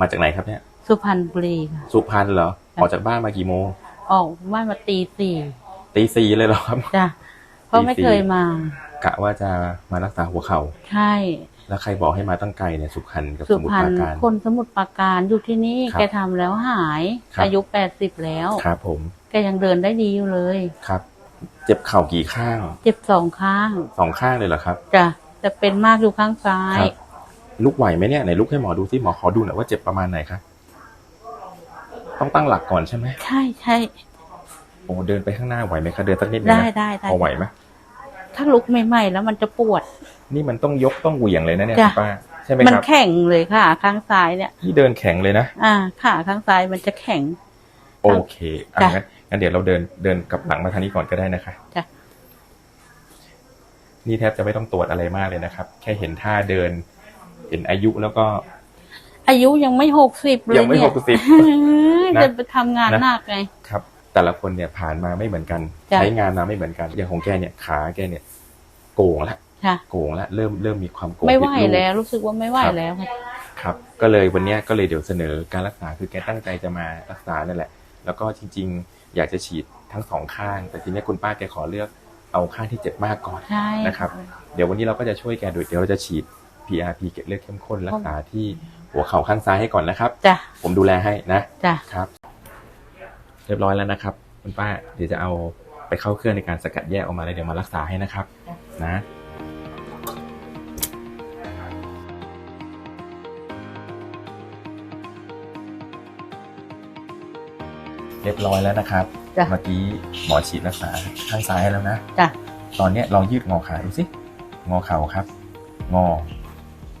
มาจากไหนครับเนี่ย สุพรรณบุรีค่ะ สุพรรณเหรอ ออกจากบ้านมากี่โมง ออกบ้านมาตีสี่ตีสี่เลยเหรอครับจ้ะเพราะไม่ตีสี่เคยมากะว่าจะมารักษาหัวเข่าใช่แล้วใครบอกให้มาตั้งไกลเนี่ยสุพรรณกับสุสมุทพรรปรณราการคนสมุทรปราการอยู่ที่นี่ครับแกทำแล้วหายครับอายุแปดสิบแล้วครับผมแกยังเดินได้ดีอยู่เลยครับ เจ็บเข่ากี่ข้าง เจ็บสองข้างสองข้างเลยเหรอครับจ้ะแต่เป็นมากอยู่ข้างซ้ายครับ ลุกไหวไหมเนี่ยไหนลุกให้หมอดูสิหมอขอดูหน่อยว่าเจ็บประมาณไหนครับต้องตั้งหลักก่อนใช่ไหมใช่ใช่โอ้เดินไปข้างหน้าไหวไหมคะเดินสักนิดนึงได้นะได้ได้พอไหวไหมถ้าลุกใหม่ๆแล้วมันจะปวด นี่มันต้องยกต้องเหวี่ยงเลยนะเนี่ยจ้ะคุณป้าใช่ไหมมันครับแข็งเลยค่ะ ข้างซ้ายเนี่ยที่เดินแข็งเลยนะอ่าขาข้างซ้ายมันจะแข็ง โอเคอะจ้ะงั้นงั้นเดี๋ยวเราเดินเดินกลับหลังมาทางนี้ก่อนก็ได้นะคะจ้ะนี่แทบจะไม่ต้องตรวจอะไรมากเลยนะครับ แค่เห็นท่าเดิน เห็นอายุแล้วก็ อายุยังไม่หกสิบเลยยังไม่เนี่หยกสิบ นะ จะไปทำงานนะหนักไง ครับ แต่ละคนเนี่ยผ่านมาไม่เหมือนกัน จ้ะ ใช้งานมาไม่เหมือนกัน อย่างของแกเนี่ยขาแกเนี่ย โก่งละค่ะ โก่งละเริ่มเริ่มมีความโก่งไม่ไหวผิดรูป แล้วรู้สึกว่าไม่ไหวครับ แล้วค่ะครับ ก็เลยวันเนี้ยก็เลยเดี๋ยวเสนอการรักษาคือแกตั้งใจจะมารักษานั่นแหละ แล้วก็จริง ๆ อยากจะฉีดทั้งสองข้าง แต่ทีเนี้ยคุณป้าแกขอเลือกเอาข้างที่เจ็บมากก่อน ใช่นะครับ เดี๋ยววันนี้เราก็จะช่วยแกโดยเดี๋ยวเราจะฉีด PRP เกล็ดเลือดเข้มข้นรักษาที่หัวเข่าข้างซ้ายให้ก่อนนะครับ จ้ะ ผมดูแลให้นะจ้ะ ครับ เรียบร้อยแล้วนะครับ คุณป้าเดี๋ยวจะเอาไปเข้าเครื่องในการสกัดแยกออกมาแล้วเดี๋ยวมารักษาให้นะครับ นะเรียบร้อยแล้วนะครับ จ้ะ เมื่อกี้หมอฉีดรักษาข้างซ้ายให้แล้วนะ จ้ะ ตอนเนี้ยลองยืดงอขาดูสิ งอเข่าครับ งอ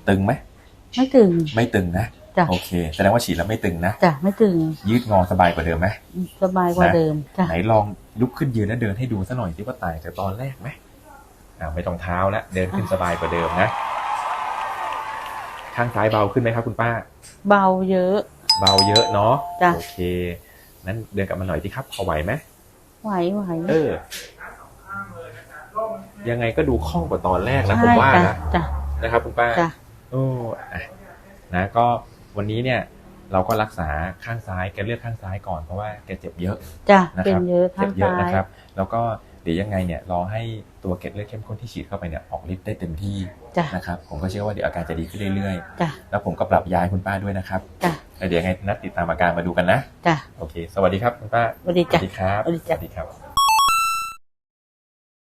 ตึงไหมไม่ตึง ไม่ตึงนะจ้ะโอเคแสดงว่าฉีดแล้วไม่ตึงนะจ้ะไม่ตึง ยืดงอสบายกว่าเดิมไหมสบายกว่านะเดิมจ้ะไหนลองลุกขึ้นยืนแล้วเดินให้ดูซะหน่อยสิว่าต่างจากตอนแรกไหมอ่าไม่ต้องเท้าแล้วเดินขึ้นสบายกว่าเดิมนะข้างซ้ายเบาขึ้นไหมครับคุณป้า เบาเยอะ เบาเยอะเนาะจ้ะโอเคนั้นเดินกลับมาหน่อยที่ครับพอไหวไหมไหวไหวเออ ยังไงก็ดูคล่องกว่าตอนแรกนะใช่ผมว่าจ้ะนะจ้ะนะครับคุณป้าจ้ะ โอ้อะนะก็วันนี้เนี่ยเราก็รักษาข้างซ้ายแกเลือกข้างซ้ายก่อนเพราะว่าแกเจ็บเยอะจ้ะนะเป็คนรับเยอะเจ็ข้างบเยอะซ้ายนะครับ แล้วก็เดี๋ยวยังไงเนี่ยรอให้ตัวเกล็ดเลือดเข้มข้นที่ฉีดเข้าไปเนี่ยออกฤทธิ์ได้เต็มที่จ้ะนะครับ ผมก็เชื่อว่าเดี๋ยวอาการจะดีขึ้นเรื่อยจ้ะๆแล้วผมก็ปรับยาให้คุณป้าด้วยนะครับจ้ะแล้วเดี๋ยวยังไงนัดติดตามอาการมาดูกันนะจ้ะโอเค สวัสดีครับคุณป้าสวัสดีสจ้ะวัสดีครับสวัสดีจ้ะสวัสดีครับ